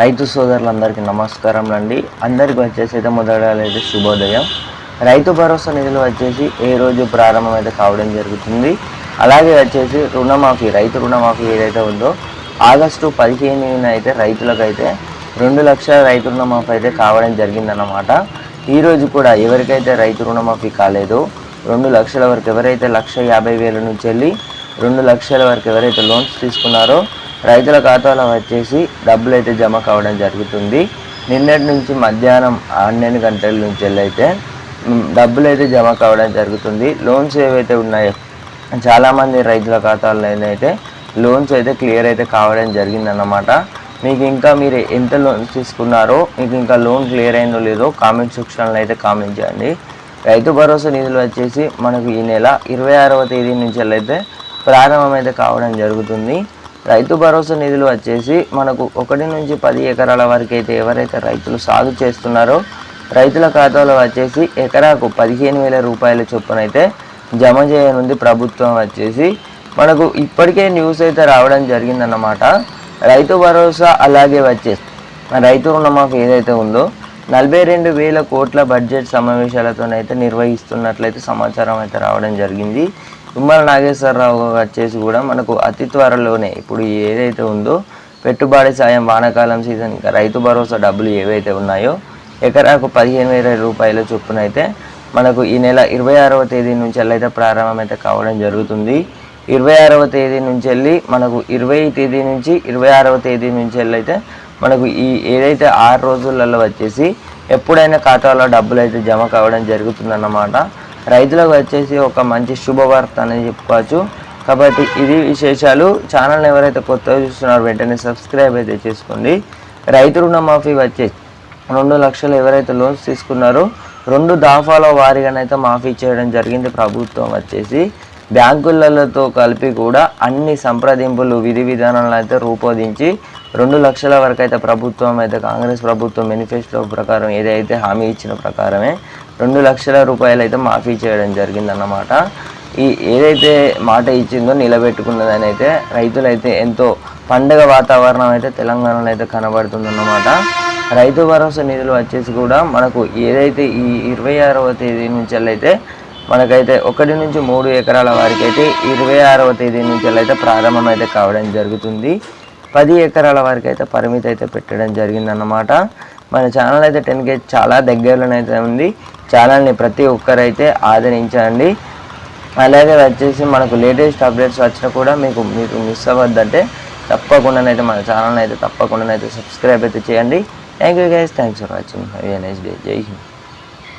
రైతు సోదరులందరికీ నమస్కారం అండి. అందరికీ వచ్చేసి అయితే మొదలైతే శుభోదయం. రైతు భరోసా నిధులు వచ్చేసి ఏ రోజు ప్రారంభం అయితే కావడం జరుగుతుంది. అలాగే వచ్చేసి రుణమాఫీ రైతు రుణమాఫీ ఏదైతే ఉందో ఆగస్టు పదిహేనున అయితే రైతులకైతే రెండు లక్షల రైతు రుణమాఫీ అయితే కావడం జరిగిందన్నమాట. ఈరోజు కూడా ఎవరికైతే రైతు రుణమాఫీ కాలేదో రెండు లక్షల వరకు ఎవరైతే లక్ష యాభై వేల నుంచి వెళ్ళి రెండు లక్షల వరకు ఎవరైతే లోన్స్ తీసుకున్నారో రైతుల ఖాతాలో వచ్చేసి డబ్బులు అయితే జమ కావడం జరుగుతుంది. నిన్నటి నుంచి మధ్యాహ్నం పన్నెండు గంటల నుంచి వెళ్ళి అయితే డబ్బులు అయితే జమ కావడం జరుగుతుంది. లోన్స్ ఏవైతే ఉన్నాయో చాలామంది రైతుల ఖాతాల్లో అయితే లోన్స్ అయితే క్లియర్ అయితే కావడం జరిగిందన్నమాట. మీకు ఇంకా మీరు ఎంత లోన్స్ తీసుకున్నారో మీకు ఇంకా లోన్ క్లియర్ అయిందో లేదో కామెంట్ సెక్షన్లో అయితే కామెంట్ చేయండి. రైతు భరోసా నిధులు వచ్చేసి మనకు ఈ నెల ఇరవై ఆరవ తేదీ నుంచి అయితే ప్రారంభమైతే కావడం జరుగుతుంది. రైతు భరోసా నిధులు వచ్చేసి మనకు ఒకటి నుంచి పది ఎకరాల వరకు అయితే ఎవరైతే రైతులు సాగు చేస్తున్నారో రైతుల ఖాతాలో వచ్చేసి ఎకరాకు పదిహేను వేల రూపాయల చొప్పున అయితే జమ చేయనుంది ప్రభుత్వం వచ్చేసి. మనకు ఇప్పటికే న్యూస్ అయితే రావడం జరిగిందన్నమాట. రైతు భరోసా అలాగే వచ్చేసి రైతు రుణమాఫీ ఏదైతే ఉందో నలభై రెండు వేల కోట్ల బడ్జెట్ సమావేశాలతోనైతే నిర్వహిస్తున్నట్లయితే సమాచారం అయితే రావడం జరిగింది. తుమ్మల నాగేశ్వరరావు వచ్చేసి కూడా మనకు అతి త్వరలోనే ఇప్పుడు ఏదైతే ఉందో పెట్టుబడి సాయం వానాకాలం సీజన్ ఇంకా రైతు భరోసా డబ్బులు ఏవైతే ఉన్నాయో ఎకరాకు పదిహేను వేల రూపాయల చొప్పున అయితే మనకు ఈ నెల ఇరవై ఆరవ తేదీ నుంచి అయితే ప్రారంభం అయితే కావడం జరుగుతుంది. ఇరవై ఆరవ తేదీ నుంచి వెళ్ళి మనకు ఇరవై తేదీ నుంచి ఇరవై ఆరవ తేదీ నుంచి వెళ్ళి అయితే మనకు ఈ ఏదైతే ఆరు రోజులలో వచ్చేసి ఎప్పుడైనా ఖాతాలో డబ్బులు అయితే జమ కావడం జరుగుతుందన్నమాట. రైతులకు వచ్చేసి ఒక మంచి శుభవార్త అని చెప్పుకోవచ్చు. కాబట్టి ఇది విశేషాలు. ఛానల్ ఎవరైతే కొత్తగా చూస్తున్నారో వెంటనే సబ్స్క్రైబ్ అయితే చేసుకోండి. రైతు రుణమాఫీ వచ్చేసి రెండు లక్షలు ఎవరైతే లోన్స్ తీసుకున్నారో రెండు దాఫాలో వారిగానైతే మాఫీ చేయడం జరిగింది ప్రభుత్వం వచ్చేసి. బ్యాంకులతో కలిపి కూడా అన్ని సంప్రదింపులు విధి విధానాలను అయితే రూపొందించి రెండు లక్షల వరకు అయితే ప్రభుత్వం అయితే కాంగ్రెస్ ప్రభుత్వం మేనిఫెస్టో ప్రకారం ఏదైతే హామీ ఇచ్చిన ప్రకారమే రెండు లక్షల రూపాయలు అయితే మాఫీ చేయడం జరిగిందన్నమాట. ఈ ఏదైతే మాట ఇచ్చిందో నిలబెట్టుకున్నదని అయితే రైతులైతే ఎంతో పండగ వాతావరణం అయితే తెలంగాణలో అయితే కనబడుతుందన్నమాట. రైతు భరోసా నిధులు వచ్చేసి కూడా మనకు ఏదైతే ఈ ఇరవై ఆరవ తేదీ నుంచి అయితే మనకైతే ఒకటి నుంచి మూడు ఎకరాల వారికి అయితే ఇరవై ఆరవ తేదీ నుంచి అయితే ప్రారంభం అయితే కావడం జరుగుతుంది. పది ఎకరాల వరకు అయితే పరిమితి అయితే పెట్టడం జరిగిందన్నమాట. మన ఛానల్ అయితే టెన్ కే చాలా దగ్గరలోనైతే ఉంది. ఛానల్ని ప్రతి ఒక్కరైతే ఆదరించండి. అలాగే వచ్చేసి మనకు లేటెస్ట్ అప్డేట్స్ వచ్చినా కూడా మీకు మీకు మిస్ అవ్వద్దంటే తప్పకుండానైతే మన ఛానల్ అయితే తప్పకుండానైతే సబ్స్క్రైబ్ అయితే చేయండి. Thank you guys thanks for watching have a nice day జై హింద్